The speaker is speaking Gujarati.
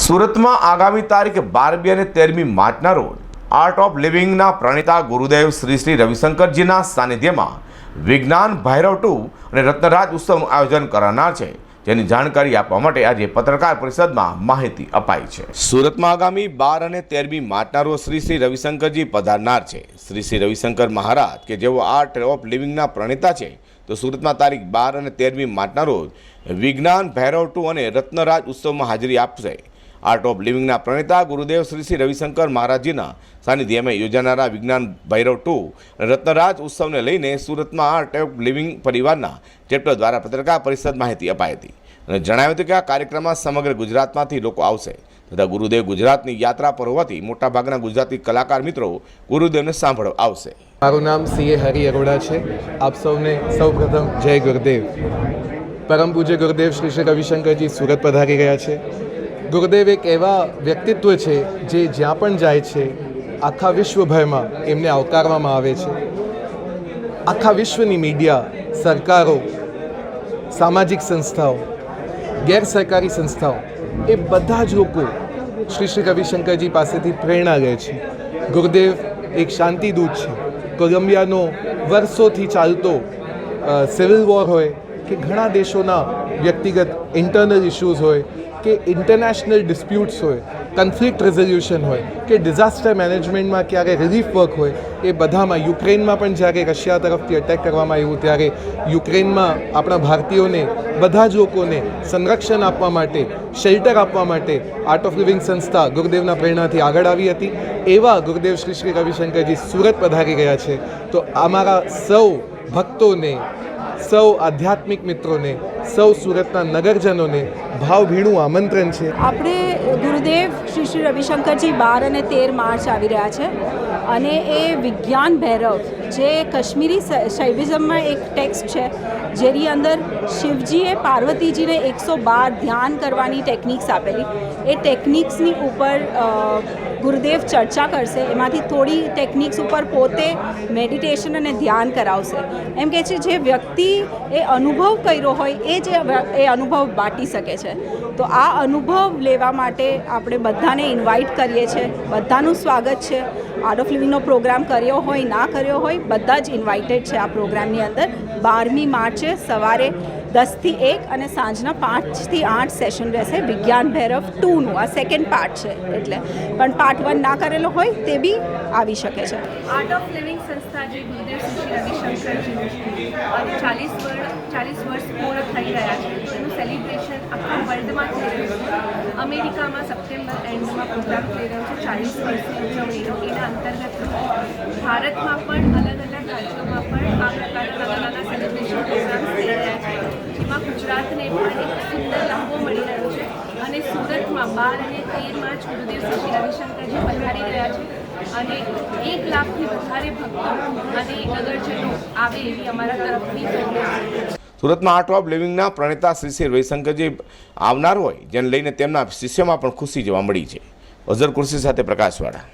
સુરતમાં આગામી તારીખ બારમી અને તેરમી માર્ચના રોજ આર્ટ ઓફ લિવિંગના પ્રણેતા ગુરુદેવ શ્રી શ્રી રવિશંકરજીના સાનિધ્યમાં વિજ્ઞાન ભૈરવ ટુ અને રત્નરાજ ઉત્સવનું આયોજન કરનાર છે, જેની જાણકારી આપવા માટે આજે પત્રકાર પરિષદમાં માહિતી અપાઈ છે. સુરતમાં આગામી બાર અને તેરમી માર્ચના રોજ શ્રી શ્રી રવિશંકરજી પધારનાર છે. શ્રી શ્રી રવિશંકર મહારાજ, કે જેઓ આર્ટ ઓફ લિવિંગના પ્રણેતા છે, તો સુરતમાં તારીખ બાર અને તેરમી માર્ચના રોજ વિજ્ઞાન ભૈરવ ટુ અને રત્નરાજ ઉત્સવમાં હાજરી આપશે. આર્ટ ઓફ લિવિંગના પ્રણેતા ગુરુદેવ શ્રી શ્રી રવિશંકર મહારાજજીના સાનિધ્યમાં યોજાનારા વિજ્ઞાન ભૈરવ ટુ રત્નરાજ ઉત્સવને લઈને સુરતમાં આર્ટ ઓફ લિવિંગ પરિવારના ચેપ્ટર દ્વારા પત્રકાર પરિષદ માહિતી અપાઈ હતી. અને જણાવ્યું હતું કે આ કાર્યક્રમમાં સમગ્ર ગુજરાતમાંથી લોકો આવશે તથા ગુરુદેવ ગુજરાતની યાત્રા પર હોવાથી મોટાભાગના ગુજરાતી કલાકાર મિત્રો ગુરુદેવને સાંભળવા આવશે. મારું નામ સી એ હરિ અરોડા છે. આપ સૌને સૌપ્રથમ જય ગુરુદેવ. પરમ પૂજ્ય ગુરુદેવ શ્રી શ્રી રવિશંકરજી સુરત પધારી રહ્યા છે. ગુરુદેવ એક એવા વ્યક્તિત્વ છે જે જ્યાં પણ જાય છે, આખા વિશ્વભરમાં એમને આવકારવામાં આવે છે. આખા વિશ્વની મીડિયા, સરકારો, સામાજિક સંસ્થાઓ ગેર સરકારી સંસ્થાઓ, એ બધા જ લોકો શ્રી શ્રી રવિશંકરજી પાસેથી પ્રેરણા લે છે. ગુરુદેવ એક શાંતિદૂત છે. કોલંબિયાનો વર્ષોથી ચાલતો સિવિલ વોર હોય કે ઘણા દેશોના વ્યક્તિગત ઇન્ટરનલ ઇશ્યુઝ હોય કે ઇન્ટરનેશનલ ડિસ્પ્યુટ્સ હોય કન્ફ્લિક્ટ રિઝોલ્યુશન હોય, કે ડિઝાસ્ટર મેનેજમેન્ટમાં ક્યારે રિલીફ વર્ક હોય, એ બધામાં યુક્રેનમાં પણ જ્યારે રશિયા તરફથી અટેક કરવામાં આવ્યું, ત્યારે યુક્રેનમાં આપણા ભારતીયોને, બધા જ લોકોને સંરક્ષણ આપવા માટે શેલ્ટર આપવા માટે આર્ટ ઓફ લિવિંગ સંસ્થા ગુરુદેવના પ્રેરણાથી આગળ આવી હતી. એવા ગુરુદેવ શ્રી શ્રી રવિશંકરજી સુરત પધારી ગયા છે. તો અમારા સૌ ભક્તોને, સૌ આધ્યાત્મિક મિત્રોને સૌ સુરતના નગરજનોને ભાવભીણું આમંત્રણ છે. આપણે ગુરુદેવ શ્રી શ્રી રવિશંકરજી બાર અને તેર માર્ચ આવી રહ્યા છે અને એ વિજ્ઞાન ભૈરવ જે કાશ્મીરી શૈવિઝમમાં એક ટેક્સ્ટ છે, જેની અંદર શિવજીએ પાર્વતીજીને એકસો બાર ધ્યાન કરવાની ટેકનિક્સ આપેલી. એ ટેકનિક્સની ઉપર ગુરુદેવ ચર્ચા કરશે, એમાંથી થોડી ટેકનિક્સ ઉપર પોતે મેડિટેશન અને ધ્યાન કરાવશે. એમ કે છે, જે વ્યક્તિ એ અનુભવ કર્યો હોય એ જ જે એ અનુભવ બાટી શકે છે. તો આ અનુભવ લેવા માટે આપણે બધાને ઇન્વાઇટ કરીએ છીએ. બધાનું સ્વાગત છે. આર્ટ ઓફ લિવિંગનો પ્રોગ્રામ કર્યો હોય, ના કર્યો હોય, બધા જ ઇન્વાઇટેડ છે આ પ્રોગ્રામની અંદર. બારમી માર્ચે સવારે દસથી એક અને સાંજના પાંચથી આઠ સેશન રહેશે વિજ્ઞાન ભૈરવ ટુનું. આ સેકન્ડ પાર્ટ છે એટલે. પણ પાર્ટ વન ના કરેલો હોય તે બી આવી શકે છે. આર્ટ ઓફ લિવિંગ સંસ્થા જે ચાલીસ વર્ષ ચાલીસ વર્ષ પૂર્ણ થઈ રહ્યા છે. એનું સેલિબ્રેશન આખા વર્લ્ડમાં થઈ રહ્યું છે. અમેરિકામાં સપ્ટેમ્બર એન્ડમાં પ્રોગ્રામ થઈ રહ્યો છે. ચાલીસ વર્ષની ઉજવણીનો. એના અંતર્ગત ભારતમાં પણ અલગ અલગ રાજ્યોમાં પણ આ પ્રકારના નાના નાના સેલિબ્રેશન પ્રોગ્રામ થઈ રહ્યા છે જેમાં ગુજરાતને પણ એક સુંદર લાભો મળી રહ્યો છે અને સુરતમાં બાર અને તેર માર્ચ ગુરુદેવ શ્રી રવિશંકરજી પધારી રહ્યા છે અને એક લાખથી વધારે ભક્તો અને નગરજનો આવે એવી અમારા તરફથી સૌને સુરતમાં આર્ટ ઓફ લિવિંગના પ્રણેતા શ્રી શ્રી રવિશંકરજી આવનાર હોય, જેને લઈને તેમના શિષ્યમાં પણ ખુશી જોવા મળી છે. અઝર કુર્સી સાથે પ્રકાશવાળા.